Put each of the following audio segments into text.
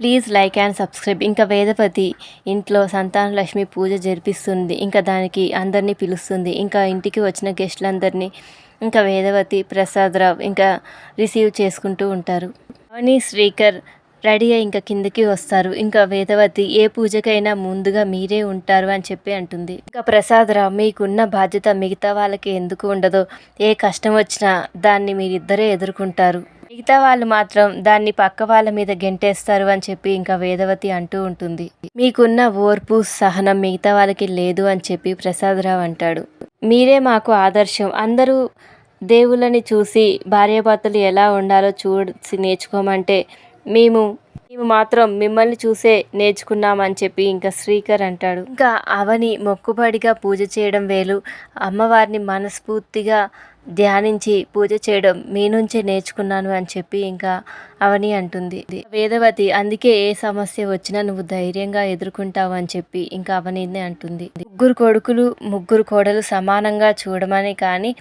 Please like and subscribe. ఇంకా వేదవతి ఇంట్లో సంతాన లక్ష్మి పూజ జరిపిస్తుంది. ఇంకా దానికి అందరినీ పిలుస్తుంది. ఇంకా ఇంటికి వచ్చిన గెస్టులందరినీ ఇంకా వేదవతి ప్రసాదరావు ఇంకా రిసీవ్ చేసుకుంటూ ఉంటారు. అవని శ్రీకర్ రెడీ అయి ఇంకా కిందకి వస్తారు. ఇంకా వేదవతి ఏ పూజకైనా ముందుగా మీరే ఉంటారు అని చెప్పి అంటుంది. ఇంకా ప్రసాదరావు మీకున్న బాధ్యత మిగతా వాళ్ళకి ఎందుకు ఉండదో ఏ కష్టం వచ్చినా దాన్ని మీరిద్దరే ఎదుర్కొంటారు. మిగతా వాళ్ళు మాత్రం దాన్ని పక్క వాళ్ళ మీద గెంటేస్తారు అని చెప్పి ఇంకా వేదవతి అంటూ ఉంటుంది. మీకున్న ఓర్పు సహనం మిగతా వాళ్ళకి లేదు అని చెప్పి ప్రసాదరావు అంటాడు. మీరే మాకు ఆదర్శం. అందరూ దేవుళ్ళని చూసి భార్యాభర్తలు ఎలా ఉండాలో చూసి నేర్చుకోమంటే మేము మేము మాత్రం మిమ్మల్ని చూసే నేర్చుకున్నామని చెప్పి ఇంకా శ్రీకర్ అంటాడు. ఇంకా అవని మొక్కుబడిగా పూజ చేయడం వేలు. అమ్మవారిని మనస్ఫూర్తిగా ధ్యానించి పూజ చేయడం మీ నుంచే నేర్చుకున్నాను అని చెప్పి ఇంకా అవని అంటుంది. వేదవతి అందుకే ఏ సమస్య వచ్చినా నువ్వు ధైర్యంగా ఎదుర్కొంటావు అని చెప్పి ఇంకా అవనినే అంటుంది. ముగ్గురు కొడుకులు ముగ్గురు కోడలు సమానంగా చూడమని కానీ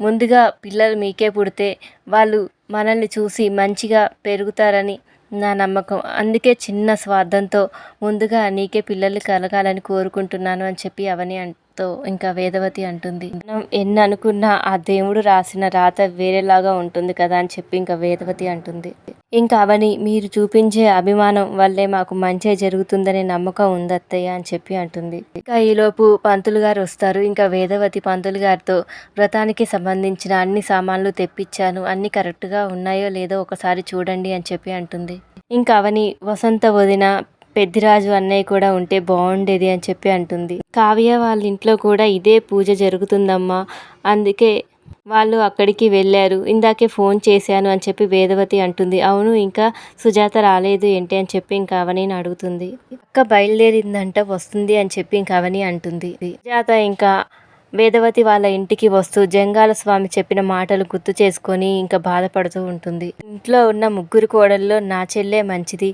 ముందుగా పిల్లలు మీకే పుడితే వాళ్ళు మనల్ని చూసి మంచిగా పెరుగుతారని నా నమ్మకం. అందుకే చిన్న స్వార్థంతో ముందుగా నీకే పిల్లలు కలగాలని కోరుకుంటున్నాను అని చెప్పి అవని తో ఇంకా వేదవతి అంటుంది. మనం ఎన్ని అనుకున్నా ఆ దేవుడు రాసిన రాత వేరేలాగా ఉంటుంది కదా అని చెప్పి ఇంకా వేదవతి అంటుంది. ఇంకా అవని మీరు చూపించే అభిమానం వల్లే మాకు మంచి జరుగుతుందనే నమ్మకం ఉంది అత్తయ్య అని చెప్పి అంటుంది. ఇంకా ఈలోపు పంతులు గారు వస్తారు. ఇంకా వేదవతి పంతులు గారితో వ్రతానికి సంబంధించిన అన్ని సామాన్లు తెప్పించాను. అన్ని కరెక్ట్గా ఉన్నాయో లేదో ఒకసారి చూడండి అని చెప్పి అంటుంది. ఇంకా అవని వసంత వదిన పెద్దిరాజు అన్నయ్య కూడా ఉంటే బాగుండేది అని చెప్పి అంటుంది. కావ్య వాళ్ళ ఇంట్లో కూడా ఇదే పూజ జరుగుతుందమ్మా. అందుకే వాళ్ళు అక్కడికి వెళ్ళారు. ఇందాకే ఫోన్ చేశాను అని చెప్పి వేదవతి అంటుంది. అవును ఇంకా సుజాత రాలేదు ఏంటి అని చెప్పి ఇంకా అవని అడుగుతుంది. అక్క బయలుదేరిందంట వస్తుంది అని చెప్పి ఇంకా అవని అంటుంది. సుజాత ఇంకా వేదవతి వాళ్ళ ఇంటికి వస్తూ జంగాల స్వామి చెప్పిన మాటలు గుర్తు చేసుకొని ఇంకా బాధపడుతూ ఉంటుంది. ఇంట్లో ఉన్న ముగ్గురు కోడల్లో నా చెల్లె మంచిది.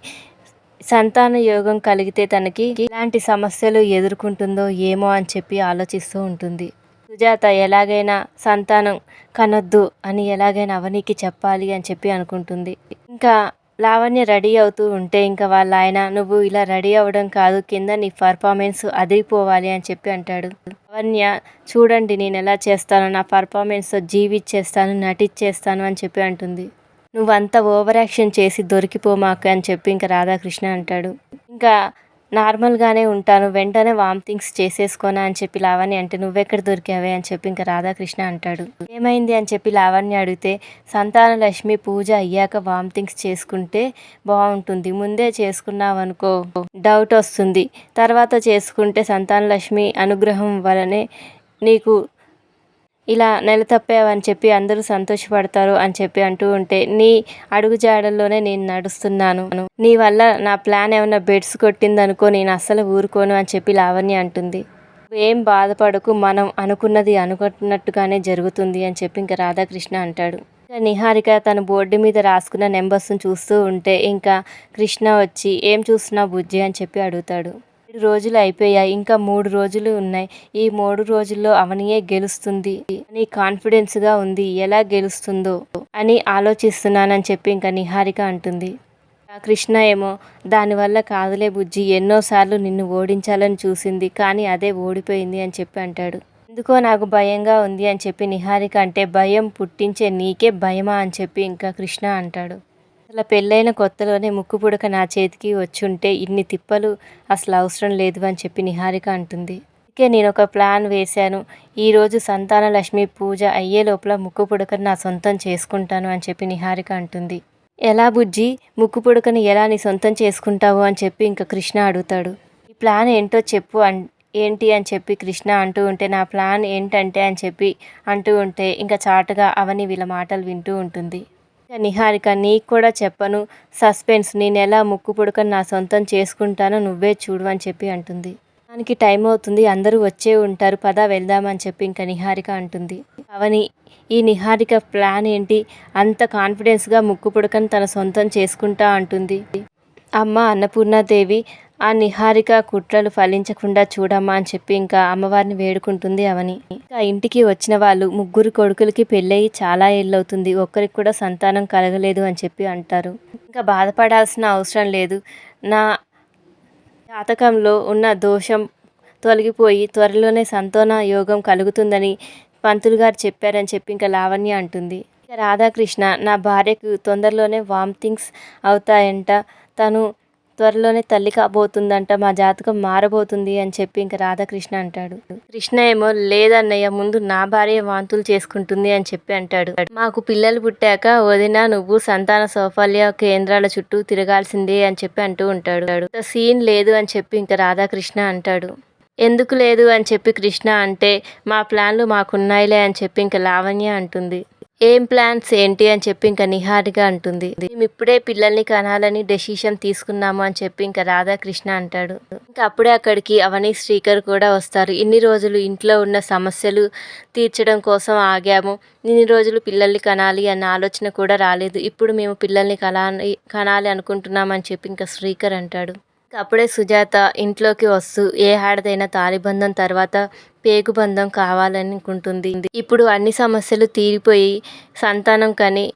సంతాన యోగం కలిగితే తనకి ఎలాంటి సమస్యలు ఎదుర్కొంటుందో ఏమో అని చెప్పి ఆలోచిస్తూ ఉంటుంది. సుజాత ఎలాగైనా సంతానం కనొద్దు అని ఎలాగైనా అవనికి చెప్పాలి అని చెప్పి అనుకుంటుంది. ఇంకా లావణ్య రెడీ అవుతూ ఉంటే ఇంకా వాళ్ళ ఆయన నువ్వు ఇలా రెడీ అవ్వడం కాదు కింద నీ పర్ఫార్మెన్స్ అదిరిపోవాలి అని చెప్పి అంటాడు. లావణ్య చూడండి నేను ఎలా చేస్తాను నా పర్ఫార్మెన్స్తో జీవిచ్చేస్తాను నటిచ్చేస్తాను అని చెప్పి అంటుంది. నువ్వంతా ఓవర్ యాక్షన్ చేసి దొరికిపోమాక అని చెప్పి ఇంకా రాధాకృష్ణ అంటాడు. ఇంకా నార్మల్గానే ఉంటాను వెంటనే వామిటింగ్స్ చేసేసుకోనా అని చెప్పి లావణ్య అంటే నువ్వెక్కడ దొరికావే? అని చెప్పి ఇంకా రాధాకృష్ణ అంటాడు. ఏమైంది? అని చెప్పి లావణ్య అడిగితే సంతాన లక్ష్మి పూజ అయ్యాక వామిటింగ్స్ చేసుకుంటే బాగుంటుంది. ముందే చేసుకున్నావు అనుకో డౌట్ వస్తుంది. తర్వాత చేసుకుంటే సంతాన లక్ష్మి అనుగ్రహం వలనే నీకు ఇలా నెల తప్పావని చెప్పి అందరూ సంతోషపడతారు అని చెప్పి అంటూ ఉంటే నీ అడుగుజాడల్లోనే నేను నడుస్తున్నాను. నీ వల్ల నా ప్లాన్ ఏమైనా బెడ్స్ కొట్టిందనుకో నేను అస్సలు ఊరుకోను అని చెప్పి లావణ్య అంటుంది. ఏం బాధపడకు మనం అనుకున్నది అనుకున్నట్టుగానే జరుగుతుంది అని చెప్పి ఇంకా రాధాకృష్ణ అంటాడు. నిహారిక తన బోర్డు మీద రాసుకున్న నెంబర్స్ని చూస్తూ ఉంటే ఇంకా కృష్ణ వచ్చి ఏం చూస్తున్నావు బుజ్జి? అని చెప్పి అడుగుతాడు. రోజులు అయిపోయాయి. ఇంకా మూడు రోజులు ఉన్నాయి. ఈ మూడు రోజుల్లో అవనియే గెలుస్తుంది అని కాన్ఫిడెన్స్గా ఉంది. ఎలా గెలుస్తుందో అని ఆలోచిస్తున్నానని చెప్పి ఇంకా నిహారిక అంటుంది. ఆ కృష్ణ ఏమో దానివల్ల కాదులే బుజ్జి. ఎన్నోసార్లు నిన్ను ఓడించాలని చూసింది. కానీ అదే ఓడిపోయింది అని చెప్పి అంటాడు. ఎందుకో నాకు భయంగా ఉంది అని చెప్పి నిహారిక అంటే భయం పుట్టించే నీకే భయమా అని చెప్పి ఇంకా కృష్ణ అంటాడు. అసలు పెళ్ళైన కొత్తలోనే ముక్కు పుడక నా చేతికి వచ్చుంటే ఇన్ని తిప్పలు అసలు అవసరం లేదు అని చెప్పి నిహారిక అంటుంది. అందుకే నేను ఒక ప్లాన్ వేశాను. ఈరోజు సంతాన లక్ష్మి పూజ అయ్యే లోపల ముక్కు పుడకను నా సొంతం చేసుకుంటాను అని చెప్పి నిహారిక అంటుంది. ఎలా బుజ్జి? ముక్కు పుడకని ఎలా నీ సొంతం చేసుకుంటావు అని చెప్పి ఇంకా కృష్ణ అడుగుతాడు. ఈ ప్లాన్ ఏంటో చెప్పు అన్ ఏంటి అని చెప్పి కృష్ణ అంటూ ఉంటే నా ప్లాన్ ఏంటంటే అని చెప్పి అంటూ ఉంటే ఇంకా చాటుగా అవని వీళ్ళ మాటలు వింటూ ఉంటుంది. నిహారిక నీకు కూడా చెప్పను. సస్పెన్స్ నేను ఎలా ముక్కు పుడకని నా సొంతం చేసుకుంటానో నువ్వే చూడు అని చెప్పి అంటుంది. దానికి టైం అవుతుంది అందరూ వచ్చే ఉంటారు పద వెళ్దామని చెప్పి ఇంకా నిహారిక అంటుంది. అవని ఈ నిహారిక ప్లాన్ ఏంటి? అంత కాన్ఫిడెన్స్గా ముక్కు పుడకని తన సొంతం చేసుకుంటా అంటుంది. అమ్మ అన్నపూర్ణాదేవి ఆ నిహారిక కుట్రలు ఫలించకుండా చూడమ్మా అని చెప్పి ఇంకా అమ్మవారిని వేడుకుంటుంది అవని. ఇంకా ఇంటికి వచ్చిన వాళ్ళు ముగ్గురు కొడుకులకి పెళ్ళయి చాలా ఏళ్ళవుతుంది. ఒక్కరికి కూడా సంతానం కలగలేదు అని చెప్పి అంటారు. ఇంకా బాధపడాల్సిన అవసరం లేదు. నా జాతకంలో ఉన్న దోషం తొలగిపోయి త్వరలోనే సంతాన యోగం కలుగుతుందని పంతులు గారు చెప్పారని చెప్పి ఇంకా లావణ్య అంటుంది. రాధాకృష్ణ నా భార్యకు తొందరలోనే వామిటింగ్స్ అవుతాయంట. తను త్వరలోనే తల్లి కాబోతుందంట మా జాతకం మారబోతుంది అని చెప్పి ఇంకా రాధాకృష్ణ అంటాడు. కృష్ణ ఏమో లేదన్నయ్య ముందు నా భార్య వాంతులు చేసుకుంటుంది అని చెప్పి అంటాడు. మాకు పిల్లలు పుట్టాక వదిన నువ్వు సంతాన సౌఫల్య కేంద్రాల చుట్టూ తిరగాల్సిందే అని చెప్పి అంటూ ఉంటాడు. సీన్ లేదు అని చెప్పి ఇంకా రాధాకృష్ణ అంటాడు. ఎందుకు లేదు? అని చెప్పి కృష్ణ అంటే మా ప్లాన్లు మాకున్నాయిలే అని చెప్పి ఇంకా లావణ్య అంటుంది. ఏం ప్లాన్స్ ఏంటి అని చెప్పి ఇంకా నిహారిగా అంటుంది. మేము ఇప్పుడే పిల్లల్ని కనాలని డెసిషన్ తీసుకున్నాము అని చెప్పి ఇంకా రాధాకృష్ణ అంటాడు. ఇంకా అప్పుడే అక్కడికి అవని శ్రీకర్ కూడా వస్తారు. ఇన్ని రోజులు ఇంట్లో ఉన్న సమస్యలు తీర్చడం కోసం ఆగాము. ఇన్ని రోజులు పిల్లల్ని కనాలి అన్న ఆలోచన కూడా రాలేదు. ఇప్పుడు మేము పిల్లల్ని కనాలి కనాలి అనుకుంటున్నామని చెప్పి ఇంకా శ్రీకర్ అంటాడు. అప్పుడే సుజాత ఇంట్లోకి వస్తూ ఏ ఆడదైనా తాలిబంధం తర్వాత పేగుబంధం కావాలనుకుంటుంది. ఇప్పుడు అన్ని సమస్యలు తీరిపోయి సంతానం కని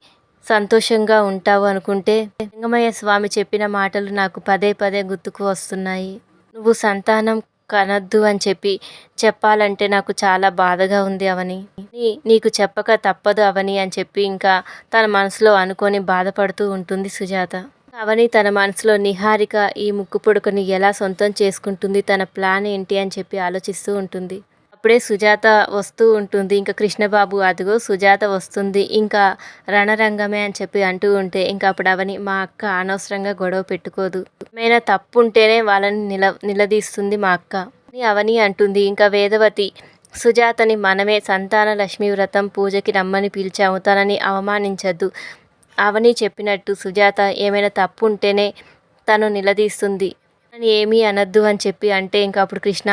సంతోషంగా ఉంటావు అనుకుంటే లింగమయ్య స్వామి చెప్పిన మాటలు నాకు పదే పదే గుర్తుకు వస్తున్నాయి. నువ్వు సంతానం కనద్దు అని చెప్పి చెప్పాలంటే నాకు చాలా బాధగా ఉంది అవని. నీకు చెప్పక తప్పదు అవని అని చెప్పి ఇంకా తన మనసులో అనుకొని బాధపడుతూ ఉంటుంది సుజాత. అవని తన మనసులో నిహారిక ఈ ముక్కు పొడుకుని ఎలా సొంతం చేసుకుంటుంది తన ప్లాన్ ఏంటి అని చెప్పి ఆలోచిస్తూ ఉంటుంది. అప్పుడే సుజాత వస్తూ ఉంటుంది. ఇంకా కృష్ణబాబు అదిగో సుజాత వస్తుంది. ఇంకా రణరంగమే అని చెప్పి అంటూ ఉంటే ఇంకా అప్పుడు అవని మా అక్క అనవసరంగా గొడవ పెట్టుకోదు. ఏమైనా తప్పు ఉంటేనే వాళ్ళని నిల నిలదీస్తుంది మా అక్క అని అవని అంటుంది. ఇంకా వేదవతి సుజాతని మనమే సంతాన లక్ష్మీ వ్రతం పూజకి రమ్మని పిలిచాము తనని అవమానించద్దు. అవని చెప్పినట్టు సుజాత ఏమైనా తప్పు ఉంటేనే తను నిలదీస్తుంది. ఏమీ అనద్దు అని చెప్పి అంటే ఇంకా అప్పుడు కృష్ణ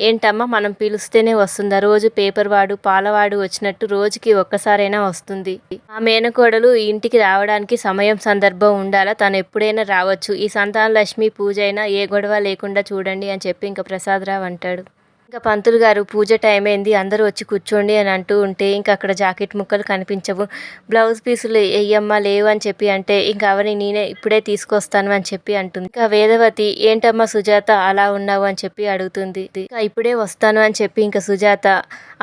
ఏంటమ్మా మనం పిలుస్తేనే వస్తుందా? రోజు పేపర్ వాడు పాలవాడు వచ్చినట్టు రోజుకి ఒక్కసారైనా వస్తుంది. ఆ మేనకోడలు ఇంటికి రావడానికి సమయం సందర్భం ఉండాలా? తను ఎప్పుడైనా రావచ్చు. ఈ సంతాన లక్ష్మి పూజ అయినా ఏ గొడవ లేకుండా చూడండి అని చెప్పి ఇంకా ప్రసాదరావు అంటాడు. ఇంకా పంతులు గారు పూజ టైం అయింది. అందరూ వచ్చి కూర్చోండి అని అంటూ ఉంటే ఇంకా అక్కడ జాకెట్ ముక్కలు కనిపించవు. బ్లౌజ్ పీసులు వెయ్యమ్మా లేవు అని చెప్పి అంటే ఇంకా అవని నేనే ఇప్పుడే తీసుకొస్తాను అని చెప్పి అంటుంది. ఇంకా వేదవతి ఏంటమ్మా సుజాత అలా ఉన్నావు అని చెప్పి అడుగుతుంది. ఇంకా ఇప్పుడే వస్తాను అని చెప్పి ఇంకా సుజాత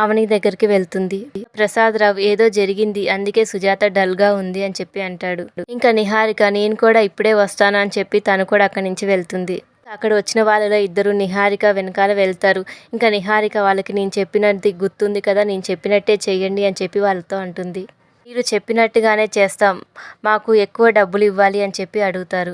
అవని దగ్గరికి వెళ్తుంది. ప్రసాద్ రావు ఏదో జరిగింది అందుకే సుజాత డల్గా ఉంది అని చెప్పి అంటాడు. ఇంకా నిహారిక నేను కూడా ఇప్పుడే వస్తాను అని చెప్పి తను కూడా అక్కడి నుంచి వెళ్తుంది. అక్కడ వచ్చిన వాళ్ళలో ఇద్దరు నిహారిక వెనకాల వెళ్తారు. ఇంకా నిహారిక వాళ్ళకి నేను చెప్పినది గుర్తుంది కదా నేను చెప్పినట్టే చేయండి అని చెప్పి వాళ్ళతో అంటుంది. మీరు చెప్పినట్టుగానే చేస్తాం. మాకు ఎక్కువ డబ్బులు ఇవ్వాలి అని చెప్పి అడుగుతారు.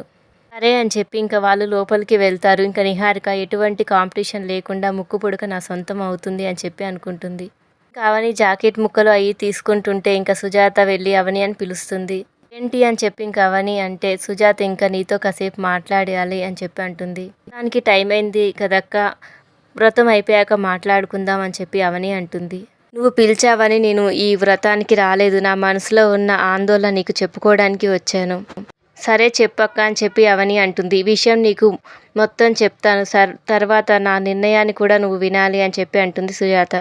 సరే అని చెప్పి ఇంకా వాళ్ళు లోపలికి వెళ్తారు. ఇంకా నిహారిక ఎటువంటి కాంపిటీషన్ లేకుండా ముక్కు పుడక నా సొంతం అవుతుంది అని చెప్పి అనుకుంటుంది. ఇంకా అవని జాకెట్ ముక్కలు అవి తీసుకుంటుంటే ఇంకా సుజాత వెళ్ళి అవని అని పిలుస్తుంది. ఏంటి అని చెప్పి ఇంకా అవని అంటే సుజాత ఇంకా నీతో కాసేపు మాట్లాడాలి అని చెప్పి అంటుంది. దానికి టైం అయింది కదక్క వ్రతం అయిపోయాక మాట్లాడుకుందాం అని చెప్పి అవని అంటుంది. నువ్వు పిలిచావని నేను ఈ వ్రతానికి రాలేదు. నా మనసులో ఉన్న ఆందోళన నీకు చెప్పుకోవడానికి వచ్చాను. సరే చెప్పక్క అని చెప్పి అవని అంటుంది. విషయం నీకు మొత్తం చెప్తాను. సర్ తర్వాత నా నిర్ణయాన్ని కూడా నువ్వు వినాలి అని చెప్పి అంటుంది సుజాత.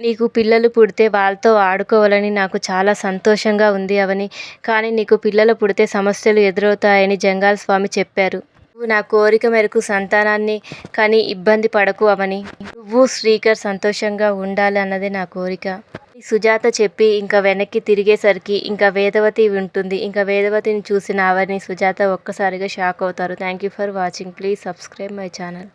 నీకు పిల్లలు పుడితే వాళ్ళతో ఆడుకోవాలని నాకు చాలా సంతోషంగా ఉంది అవని. కానీ నీకు పిల్లలు పుడితే సమస్యలు ఎదురవుతాయని జంగాల్ స్వామి చెప్పారు. నువ్వు నా కోరిక మేరకు సంతానాన్ని కానీ ఇబ్బంది పడకు అవని. నువ్వు శ్రీకర్ సంతోషంగా ఉండాలి అన్నదే నా కోరిక. సుజాత చెప్పి ఇంకా వెనక్కి తిరిగేసరికి ఇంకా వేదవతి ఉంటుంది. ఇంకా వేదవతిని చూసిన అవని సుజాత ఒక్కసారిగా షాక్ అవుతారు. Thank you for watching. Please subscribe my channel.